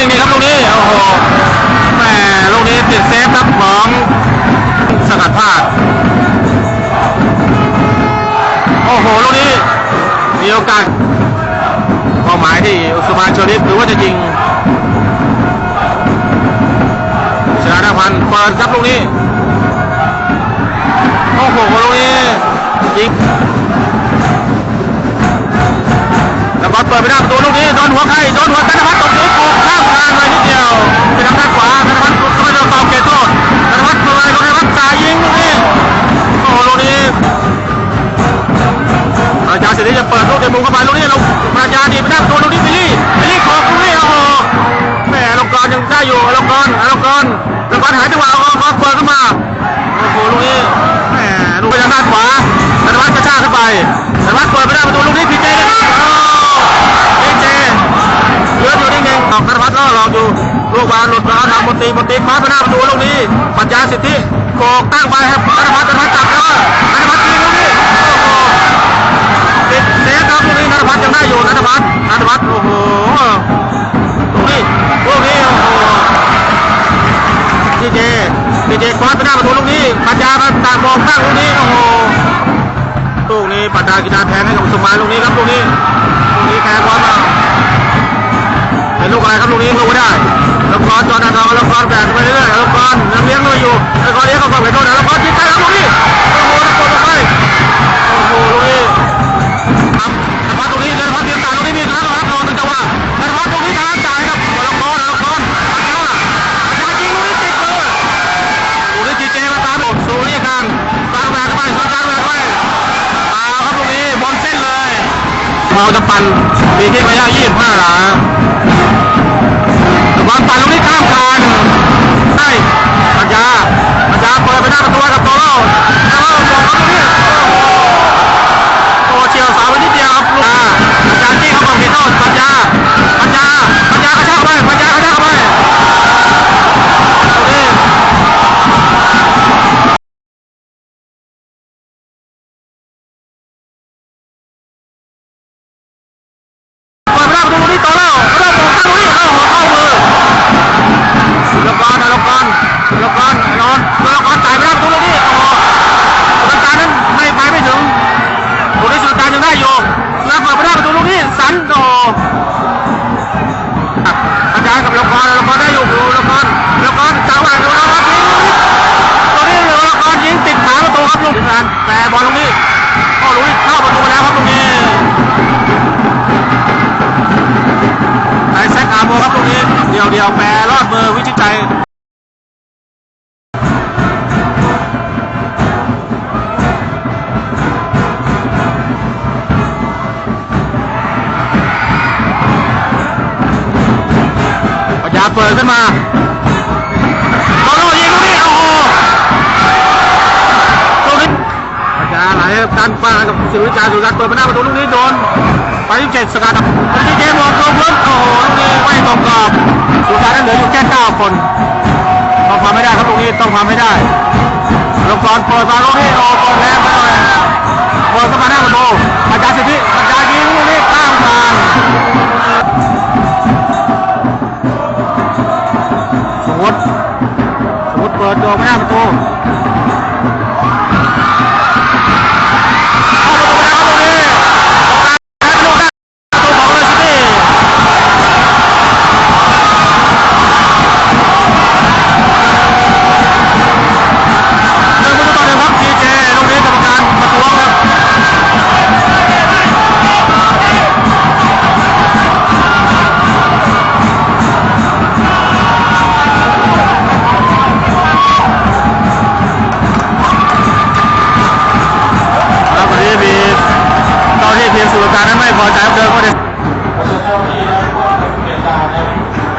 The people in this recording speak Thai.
นิ่งๆครับลูกนี้โอ้โหแหมลูกนี้ติดเซฟครับของสกัดพลาดโอ้โหลูกนี้มีโอกาสเป้าหมายที่อุสมานโชลิฟหรือว่าจะยิงชนะพันธ์เปิดครับลูกนี้โอ้โหลูกนี้ยิง อลเปิดไปหน้าประตูลูกนี้โดนหัวใครโดนหัวธนพัฒน์ตกนี้ออกข้างทางมานิดเดียวไปทางด้านขวาธนพัฒน์ก็ไม่โดนตอกเกตโต้ธนพัฒน์เปิดธนพัฒน์จ่ายยิงลูกนี้โอ้ลูกนี้อาจารย์สิริจะเปิดลูกเตะมุมเข้าไปลูกนี้เราอาจารย์ดีไปหน้าประตูลูกนี้ซิลี่ ลูกบอลหลุดมาทางมนตรีมนตรีคว้าไปหน้าประตูลูกนี้ปัญญาสิทธิโกกตั้งไปครับธนพัฒน์ธนพัฒน์จับแล้วธนพัฒน์ยิงลูกนี้โอ้โหติดเซฟครับลูกนี้ธนพัฒน์ยังได้อยู่ธนพัฒน์ธนพัฒน์โอ้โหลูกนี้ลูกนี้โอ้โหดีเจดีเจคว้าไปหน้าประตูลูกนี้ปัญญามาตามมองตั้งลูกนี้โอ้โหลูกนี้ปัตตากีฬาแทงให้กับสมานลูกนี้ครับลูกนี้ลูกนี้แทงบอลมาเป็นลูกอะไรครับลูกนี้ลูกไม่ได้ ลูกบอลจอดานทองลูกบอลแบกไปเรื่อยๆลูกบอลยังเลี้ยงด้วยอยู่ลูกบอลเลี้ยงเข้าไปโดนลูกบอลยิงไปครับลูกนี้โอ้โหตะโกนออกไปโอ้โหลูกนี้ครับแต่ว่าลูกนี้เดินพัดเดียวตาลูกนี้มีครั้งรับรองเป็นจังหวะแต่ว่าลูกนี้ทางจ่ายครับลูกบอลลูกบอลปัญญาจะยิงลูกนี้ติดเลยโอ้โหจีเจมาตามผมสูนี่กันกลางแบกไปกลางแบกไปเอาครับตรงนี้บอลเส้นเลยเราจะปั่นปีที่ระยะ25หลา บอลปั่นลูกนี้ข้ามคานได้ปัญญาปัญญาเปิดไปหน้าประตู บอลตรงนี้โอ้ลุยเข้าประตูแล้วครับตรงนี้ไอแซคอาโมครับตรงนี้ เดียวเดียวแปรรอดมือวิชิตใจปัญญาเปิดขึ้นมา ดันป้ากับสิริจารสุรัตน์เปิดมาหน้าประตูลูกนี้โดนไปที่เจ็ดสกัดดีเกมองตัวพื้นโอ้โหลูกนี้ไม่ตรงกรอบสุดท้ายนั้นเหลืออยู่แค่เก้าคนต้องทำไม่ได้ครับตรงนี้ต้องทำไม่ได้ลงกรเปิดมาลูกนี้โอ้เปิดแรงไปหน่อยเปิดเข้ามาหน้าประตู Bye.